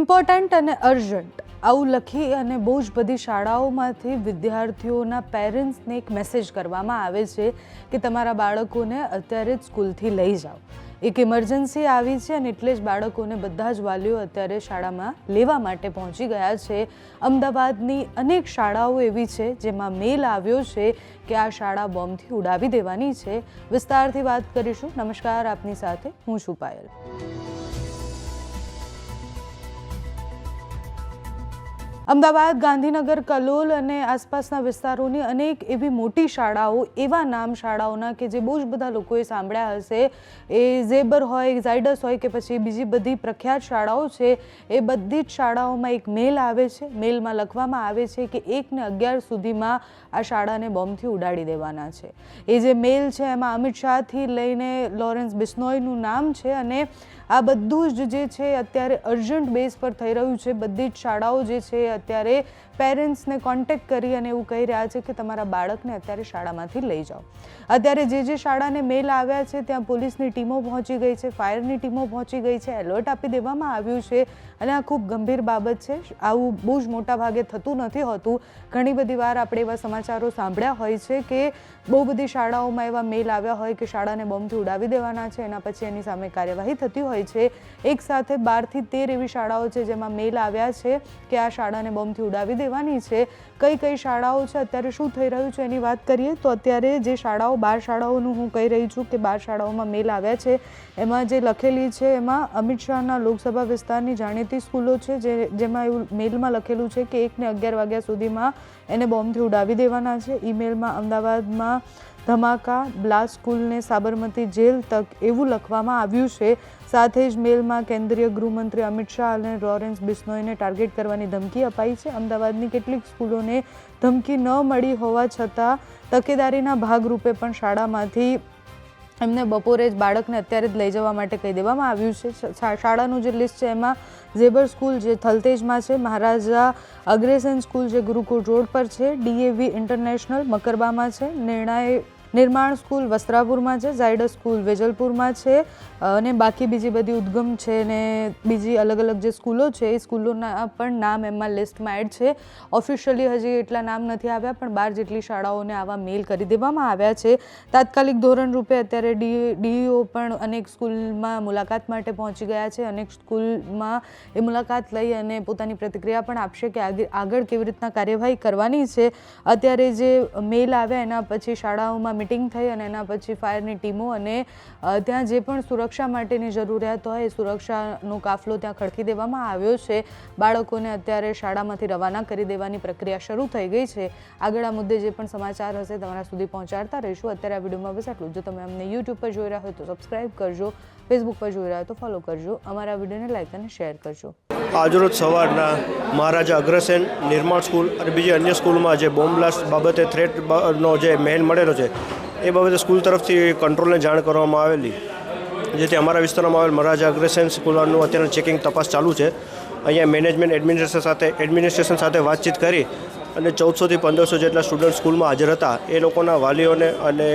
Important અને urgent આવું લખી અને બહુ જ બધી શાળાઓમાંથી વિદ્યાર્થીઓના પેરેન્ટ્સને એક મેસેજ કરવામાં આવે છે કે તમારા બાળકોને અત્યારે જ સ્કૂલથી લઈ જાઓ. એક ઇમરજન્સી આવી છે અને એટલે જ બાળકોને બધા જ વાલીઓ અત્યારે શાળામાં લેવા માટે પહોંચી ગયા છે. અમદાવાદની અનેક શાળાઓ એવી છે જેમાં મેલ આવ્યો છે કે આ શાળા બોમ્બથી ઉડાવી દેવાની છે. વિસ્તારથી વાત કરીશું. નમસ્કાર, આપની સાથે હું છું પાયલ. અમદાવાદ, ગાંધીનગર, કલોલ અને આસપાસના વિસ્તારોની અનેક એવી મોટી શાળાઓ, એવા નામ શાળાઓના કે જે બહુ જ બધા લોકોએ સાંભળ્યા હશે. એ ઝેબર હોય, ઝાયડસ હોય કે પછી બીજી બધી પ્રખ્યાત શાળાઓ છે, એ બધી જ શાળાઓમાં એક મેલ આવે છે. મેલમાં લખવામાં આવે છે કે એકને અગિયાર સુધીમાં આ શાળાને બોમ્બથી ઉડાડી દેવાના છે. એ જે મેલ છે, એમાં અમિત શાહથી લઈને લોરેન્સ બિસ્નોયનું નામ છે અને આ બધું જ જે છે, અત્યારે અર્જન્ટ બેઝ પર થઈ રહ્યું છે. બધી જ શાળાઓ જે છે અત્યારે પેરેન્ટ્સને કોન્ટેક્ટ કરી અને એવું કહી રહ્યા છે કે તમારા બાળકને અત્યારે શાળામાંથી લઈ જાઓ. અત્યારે જે જે શાળાને મેલ આવ્યા છે, ત્યાં પોલીસની ટીમો પહોંચી ગઈ છે, ફાયરની ટીમો પહોંચી ગઈ છે, એલર્ટ આપી દેવામાં આવ્યું છે અને આ ખૂબ ગંભીર બાબત છે. આવું બહુ જ મોટા ભાગે થતું નથી હોતું. ઘણી બધી વાર આપણે એવા સમાચારો સાંભળ્યા હોય છે કે બહુ બધી શાળાઓમાં એવા મેલ આવ્યા હોય કે શાળાને બોમ્બથી ઉડાવી દેવાના છે, એના પછી એની સામે કાર્યવાહી થતી હોય છે. એક સાથે બારથી તેર એવી શાળાઓ છે જેમાં મેલ આવ્યા છે કે આ શાળાને બોમ્બથી ઉડાવી દેવાની છે. કઈ કઈ શાળાઓ છે? અત્યારે શું થઈ રહ્યું છે એની વાત કરીએ તો અત્યારે જે શાળાઓ, બાર શાળાઓનું હું કહી રહી છું કે બાર શાળાઓમાં મેલ આવ્યા છે. એમાં જે લખેલી છે એમાં અમિત શાહના લોકસભા વિસ્તારની જાણીતી સ્કૂલો છે જે, જેમાં એવું મેલમાં લખેલું છે કે એકને અગિયાર વાગ્યા સુધીમાં એને બોમ્બથી ઉડાવી દેવાના છે. ઈમેલમાં, અમદાવાદમાં ધમાકા, બ્લાસ્ટ સ્કૂલને સાબરમતી જેલ તક એવું લખવામાં આવ્યું છે. સાથે જ મેલમાં કેન્દ્રીય ગૃહમંત્રી અમિત શાહ અને લોરેન્સ બિસ્નોઈને ટાર્ગેટ કરવાની ધમકી અપાઈ છે. અમદાવાદની કેટલીક સ્કૂલોને ધમકી ન મળી હોવા છતાં તકેદારીના ભાગરૂપે પણ શાળામાંથી એમને બપોરે જ બાળકને અત્યારે જ લઈ જવા માટે કહી દેવામાં આવ્યું છે. શાળાનું જે લિસ્ટ છે એમાં ઝેબર સ્કૂલ જે થલતેજમાં છે, મહારાજા અગ્રેસન સ્કૂલ જે ગુરુકુળ રોડ પર છે, ડીએવી ઇન્ટરનેશનલ મકરબામાં છે. નિર્ણય નિર્માણ સ્કૂલ વસ્ત્રાપુરમાં છે ઝાયડસ સ્કૂલ વેજલપુરમાં છે, અને બાકી બીજી બધી ઉદ્ગમ છે ને બીજી અલગ અલગ જે સ્કૂલો છે, એ સ્કૂલોના પણ નામ એમાં લિસ્ટમાં એડ છે. ઓફિશિયલી હજી એટલા નામ નથી આવ્યા, પણ બાર જેટલી શાળાઓને આવા મેલ કરી દેવામાં આવ્યા છે. તાત્કાલિક ધોરણ રૂપે અત્યારે ડી, ડીઈઓ પણ અનેક સ્કૂલમાં મુલાકાત માટે પહોંચી ગયા છે. અનેક સ્કૂલમાં એ મુલાકાત લઈ અને પોતાની પ્રતિક્રિયા પણ આપશે કે આગે- આગળ કેવી રીતના કાર્યવાહી કરવાની છે. અત્યારે જે મેલ આવ્યા એના પછી શાળાઓમાં મિટિંગ થઈ અને એના પછી ફાયરની ટીમો અને ત્યાં જે પણ સુરક્ષા માટેની જરૂરિયાત હોય એ સુરક્ષાનો કાફલો ત્યાં ખડકી દેવામાં આવ્યો છે. બાળકોને અત્યારે શાળામાંથી રવાના કરી દેવાની પ્રક્રિયા શરૂ થઈ ગઈ છે. આગળ આ મુદ્દે જે પણ સમાચાર હશે તમારા સુધી પહોંચાડતા રહીશું. અત્યારે આ વિડીયોમાં બસ આટલું જો. તમે અમને યુટ્યુબ પર જોઈ રહ્યા હોય તો સબસ્ક્રાઇબ કરજો ફેસબુક પર જોઈ રહ્યા હોય તો ફોલો કરજો. અમારા વિડીયોને લાઈક અને શેર કરજો. આજરોજ સવારના મહારાજા અગ્રસેન નિર્માણ સ્કૂલ અને બીજી અન્ય સ્કૂલમાં જે બોમ્બ બ્લાસ્ટ બાબતે થ્રેટનો જે મેન મળેલો છે, એ બાબતે સ્કૂલ તરફથી કંટ્રોલને જાણ કરવામાં આવેલી. જેથી અમારા વિસ્તારમાં આવેલ મહારાજા અગ્રસેન સ્કૂલનું અત્યારે ચેકિંગ તપાસ ચાલુ છે. અહીંયા મેનેજમેન્ટ એડમિનિસ્ટ્રેશન સાથે એડમિનિસ્ટ્રેશન સાથે વાતચીત કરી અને ચૌદસોથી પંદરસો જેટલા સ્ટુડન્ટ સ્કૂલમાં હાજર હતા. એ લોકોના વાલીઓને અને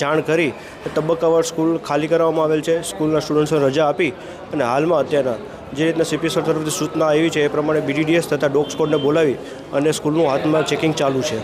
જાણ કરી, તબક્કાવાર સ્કૂલ ખાલી કરવામાં આવેલ છે. સ્કૂલના સ્ટુડન્ટ્સને રજા આપી અને હાલમાં અત્યારના જે રીતના સીપી સર તરફથી સૂચના આવી છે એ પ્રમાણે બીડીડીએસ તથા ડોગ સ્કોડને બોલાવી અને સ્કૂલનું હાથમાં ચેકિંગ ચાલુ છે.